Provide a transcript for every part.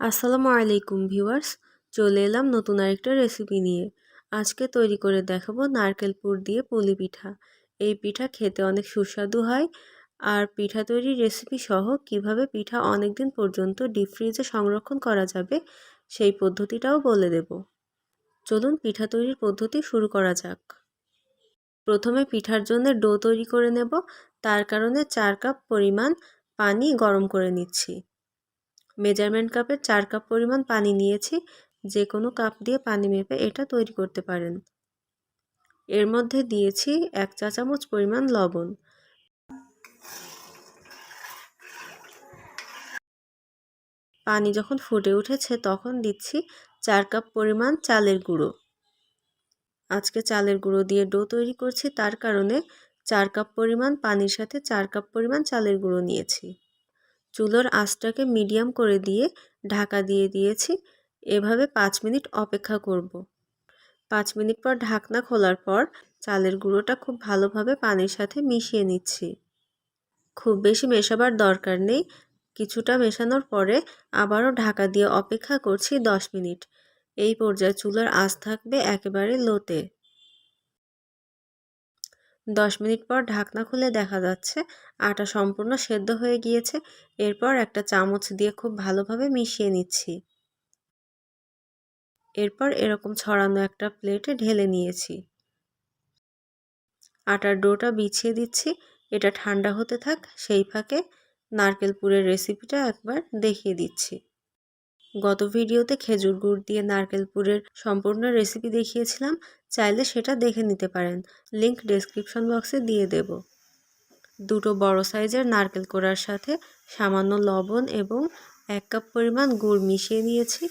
আসসালামু আলাইকুম ভিউয়ার্স, চলে এলাম নতুন আরেকটা রেসিপি নিয়ে। আজকে তৈরি করে দেখাবো নারকেল পুর দিয়ে পুলি পিঠা। এই পিঠা খেতে অনেক সুস্বাদু হয় আর পিঠা তৈরির রেসিপি সহ কীভাবে পিঠা অনেক দিন পর্যন্ত ডিপ ফ্রিজে সংরক্ষণ করা যাবে সেই পদ্ধতিটাও বলে দেব। চলুন পিঠা তৈরির পদ্ধতি শুরু করা যাক। প্রথমে পিঠার জন্য ডো তৈরি করে নেব। তার কারণে চার কাপ পরিমাণ পানি গরম করে নিচ্ছি। মেজারমেন্ট কাপের চার কাপ পরিমাণ পানি নিয়েছি যে কোনো কাপ দিয়ে পানি মেপে এটা তৈরি করতে পারেন। এর মধ্যে দিয়েছি এক চা চামচ পরিমাণ লবণ। পানি যখন ফুটে উঠেছে তখন দিচ্ছি চার কাপ পরিমাণ চালের গুঁড়ো। আজকে চালের গুঁড়ো দিয়ে ডো তৈরি করছি, তার কারণে চার কাপ পরিমাণ পানির সাথে চার কাপ পরিমাণ চালের গুঁড়ো নিয়েছি। চুলোর আঁচটাকে মিডিয়াম করে দিয়ে ঢাকা দিয়ে দিয়েছি। এভাবে পাঁচ মিনিট অপেক্ষা করব। পাঁচ মিনিট পর ঢাকনা খোলার পর চালের গুঁড়োটা খুব ভালোভাবে পানির সাথে মিশিয়ে নিচ্ছি। খুব বেশি মেশাবার দরকার নেই। কিছুটা মেশানোর পরে আবারও ঢাকা দিয়ে অপেক্ষা করছি দশ মিনিট। এই পর্যায়ে চুলার আঁচ থাকবে একেবারে লোতে। দশ মিনিট পর ঢাকনা খুলে দেখা যাচ্ছে আটা সম্পূর্ণ সেদ্ধ হয়ে গিয়েছে। এরপর একটা চামচ দিয়ে খুব ভালোভাবে মিশিয়ে নিচ্ছি। এরপর এরকম ছড়ানো একটা প্লেটে ঢেলে নিয়েছি। আটার ডোটা বিছিয়ে দিচ্ছি। এটা ঠান্ডা হতে থাক, সেই ফাঁকে নারকেল পুরের রেসিপিটা একবার দেখিয়ে দিচ্ছি। গত ভিডিওতে খেজুর গুড় দিয়ে নারকেল পুরের সম্পূর্ণ রেসিপি দেখিয়েছিলাম, চাইলে সেটা দেখে নিতে পারেন। লিংক ডেসক্রিপশন বক্সে দিয়ে দেব। দুটো বড় সাইজের নারকেল কোড়ার সাথে সামান্য লবণ এবং এক কাপ পরিমাণ গুড় মিশিয়ে নিয়েছি।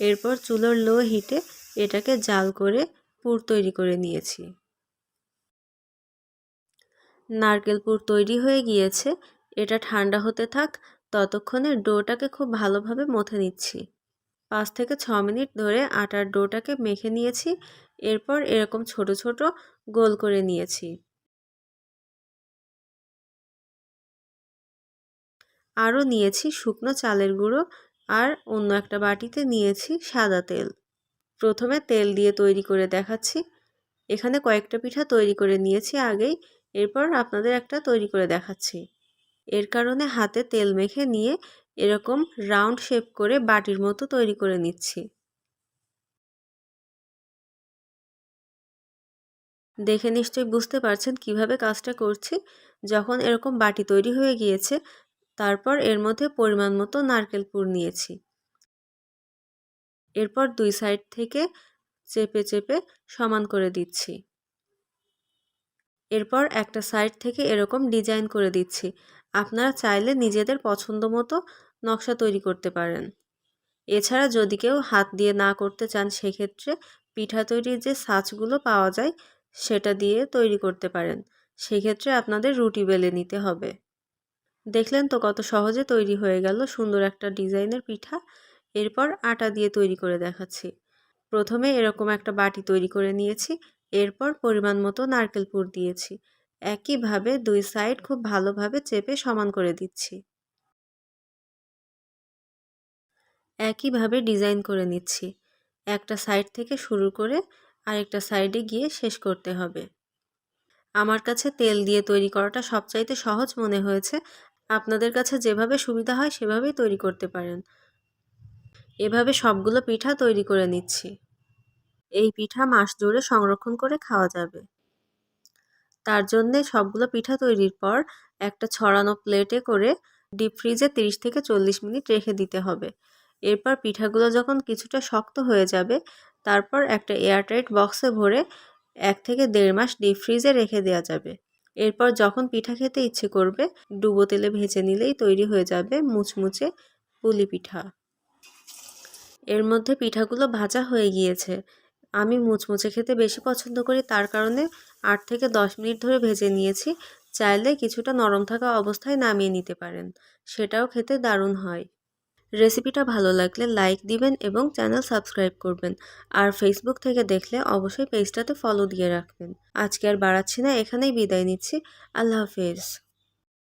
এরপর চুলোর লো হিটে এটাকে জাল করে পুর তৈরি করে নিয়েছি। নারকেল পুর তৈরি হয়ে গিয়েছে। এটা ঠান্ডা হতে থাক ততক্ষণে ডোটাকে খুব ভালোভাবে মথে নিচ্ছি। পাঁচ থেকে ছ মিনিট ধরে আটার ডোটাকে মেখে নিয়েছি, এরপর এরকম ছোট ছোট গোল করে নিয়েছি। আরও নিয়েছি শুকনো চালের গুঁড়ো আর অন্য একটা বাটিতে নিয়েছি সাদা তেল। প্রথমে তেল দিয়ে তৈরি করে দেখাচ্ছি। এখানে কয়েকটা পিঠা তৈরি করে নিয়েছি আগেই, এরপর আপনাদের একটা তৈরি করে দেখাচ্ছি। এর কারণে হাতে তেল মেখে নিয়ে এরকম রাউন্ড শেপ করে বাটির মতো তৈরি করে নিচ্ছি। দেখে নিশ্চয়ই বুঝতে পারছেন কীভাবে কাজটা করছি। যখন এরকম বাটি তৈরি হয়ে গিয়েছে, তারপর এর মধ্যে পরিমাণ মতো নারকেল পুর নিয়েছি। এরপর দুই সাইড থেকে চেপে চেপে সমান করে দিচ্ছি। এরপর একটা সাইড থেকে এরকম ডিজাইন করে দিচ্ছি। আপনারা চাইলে নিজেদের পছন্দ মতো নকশা তৈরি করতে পারেন। এছাড়া যদি কেউ হাত দিয়ে না করতে চান, সেক্ষেত্রে পিঠা তৈরির যে সাজগুলো পাওয়া যায়, সেটা দিয়ে তৈরি করতে পারেন। সেক্ষেত্রে আপনাদের রুটি বেলে নিতে হবে। দেখলেন তো কত সহজে তৈরি হয়ে গেল সুন্দর একটা ডিজাইনের পিঠা। এরপর আটা দিয়ে তৈরি করে দেখাচ্ছি। প্রথমে এরকম একটা বাটি তৈরি করে নিয়েছি। এরপর পরিমাণ মতো নারকেল পুর দিয়েছি। একইভাবে দুই সাইড খুব ভালোভাবে চেপে সমান করে দিচ্ছি। একইভাবে ডিজাইন করে নিচ্ছি। একটা সাইড থেকে শুরু করে আরেকটা সাইডে গিয়ে শেষ করতে হবে। আমার কাছে তেল দিয়ে তৈরি করাটা সবচাইতে সহজ মনে হয়েছে। আপনাদের কাছে যেভাবে সুবিধা হয় সেভাবেই তৈরি করতে পারেন। এভাবে সবগুলো পিঠা তৈরি করে নিচ্ছি। এই পিঠা মাস জুড়ে সংরক্ষণ করে খাওয়া যাবে। তার জন্যে সবগুলো পিঠা তৈরির পর একটা ছড়ানো প্লেটে করে ডিপ ফ্রিজে তিরিশ থেকে চল্লিশ মিনিট রেখে দিতে হবে। এরপর পিঠাগুলো যখন কিছুটা শক্ত হয়ে যাবে, তারপর একটা এয়ারটাইট বক্সে ভরে এক থেকে দেড় মাস ডিপ ফ্রিজে রেখে দেওয়া যাবে। এরপর যখন পিঠা খেতে ইচ্ছে করবে, ডুবো তেলে ভেজে নিলেই তৈরি হয়ে যাবে মুচমুচে পুলি পিঠা। এর মধ্যে পিঠাগুলো ভাজা হয়ে গিয়েছে। আমি মুচমুচে খেতে বেশি পছন্দ করি তার কারণে আট থেকে দশ মিনিট ধরে ভেজে নিয়েছি। চাইলে কিছুটা নরম থাকা অবস্থায় নামিয়ে নিতে পারেন। সেটাও খেতে দারুণ হয়। রেসিপিটা ভালো লাগলে লাইক দিবেন এবং চ্যানেল সাবস্ক্রাইব করবেন। আর ফেসবুক থেকে দেখলে অবশ্যই পেজটাতে ফলো দিয়ে রাখবেন। আজকে আর বাড়াচ্ছি না, এখানেই বিদায় নিচ্ছি। আল্লাহ হাফেজ।